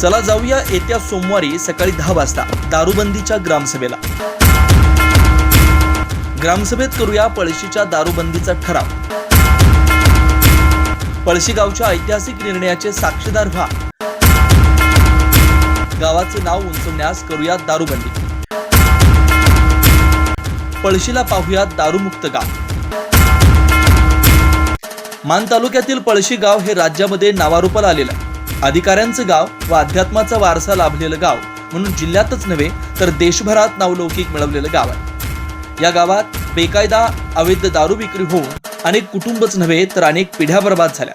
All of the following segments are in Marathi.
चला जाऊया येत्या सोमवारी सकाळी दहा वाजता दारूबंदीच्या ग्रामसभेला. ग्रामसभेत करूया पळशीच्या दारूबंदीचा ठराव. पळशी गावच्या ऐतिहासिक निर्णयाचे साक्षीदार व्हा. गावाचे नाव उंचवण्यास करूया दारूबंदी. पळशीला पाहूया दारूमुक्त गाव. मान तालुक्यातील पळशी गाव हे राज्यामध्ये नावारूपाला आलेलं आहे. अधिकाऱ्यांचं गाव व अध्यात्माचा वारसा लाभलेलं गाव म्हणून जिल्ह्यातच नव्हे तर देशभरात नावलौकिक मिळवलेलं गाव आहे. या गावात बेकायदा अवैध दारू विक्री होऊन अनेक कुटुंबच नव्हे तर अनेक पिढ्या बर्बाद झाल्या.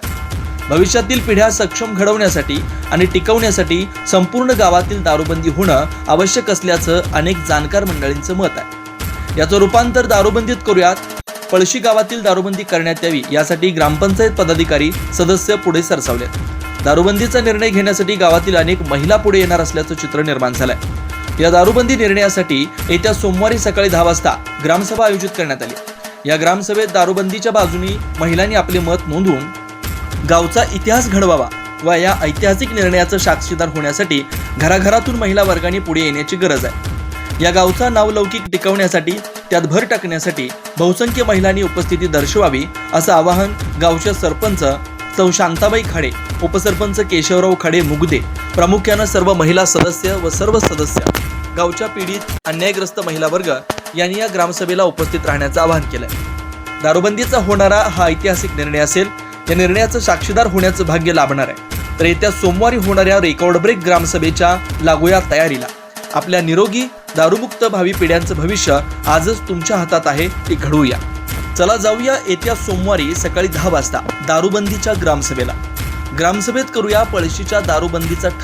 भविष्यातील पिढ्या सक्षम घडवण्यासाठी आणि टिकवण्यासाठी संपूर्ण गावातील दारूबंदी होणं आवश्यक असल्याचं अनेक जाणकार मंडळींचं मत आहे. याचं रूपांतर दारूबंदीत करूयात. पळशी गावातील दारूबंदी करण्यात यावी यासाठी ग्रामपंचायत पदाधिकारी सदस्य पुढे सरसावलेत. दारूबंदीचा निर्णय घेण्यासाठी गावातील अनेक महिला पुढे येणार असल्याचं चित्र निर्माण झालंय. या दारूबंदी निर्णयासाठी येत्या सोमवारी सकाळी दहा वाजता ग्रामसभा आयोजित करण्यात आली. या ग्रामसभेत दारूबंदीच्या बाजूनी महिलांनी आपले मत नोंदवून गावचा इतिहास घडवावा व या ऐतिहासिक निर्णयाचं साक्षीदार होण्यासाठी घराघरातून महिला वर्गाने पुढे येण्याची गरज आहे. या गावचा नावलौकिक टिकवण्यासाठी त्यात भर टाकण्यासाठी बहुसंख्य महिलांनी उपस्थिती दर्शवावी असं आवाहन गावच्या सरपंच सौ शांताबाई खाडे उपसरपंच केशवराव खाडे मुगदे प्रामुख्यानं सर्व महिला सदस्य व सर्व सदस्य गावच्या पीडित अन्यायग्रस्त महिला वर्ग यांनी या ग्रामसभेला उपस्थित राहण्याचं आवाहन केलंय. दारूबंदीचा होणारा हा ऐतिहासिक निर्णय असेल या निर्णयाचं साक्षीदार होण्याचं भाग्य लाभणार आहे. तर येत्या सोमवारी होणाऱ्या रेकॉर्ड ब्रेक ग्रामसभेच्या लागूया तयारीला. आपल्या निरोगी दारूमुक्त भावी पिढ्यांचं भविष्य आजच तुमच्या हातात आहे ते घडवूया. चला जाऊया येत्या सोमवारी सकाळी दहा वाजता दारूबंदीच्या ग्रामसभेला. ग्रामसभेत करूया पळशीच्या दारूबंदीचा ठराव.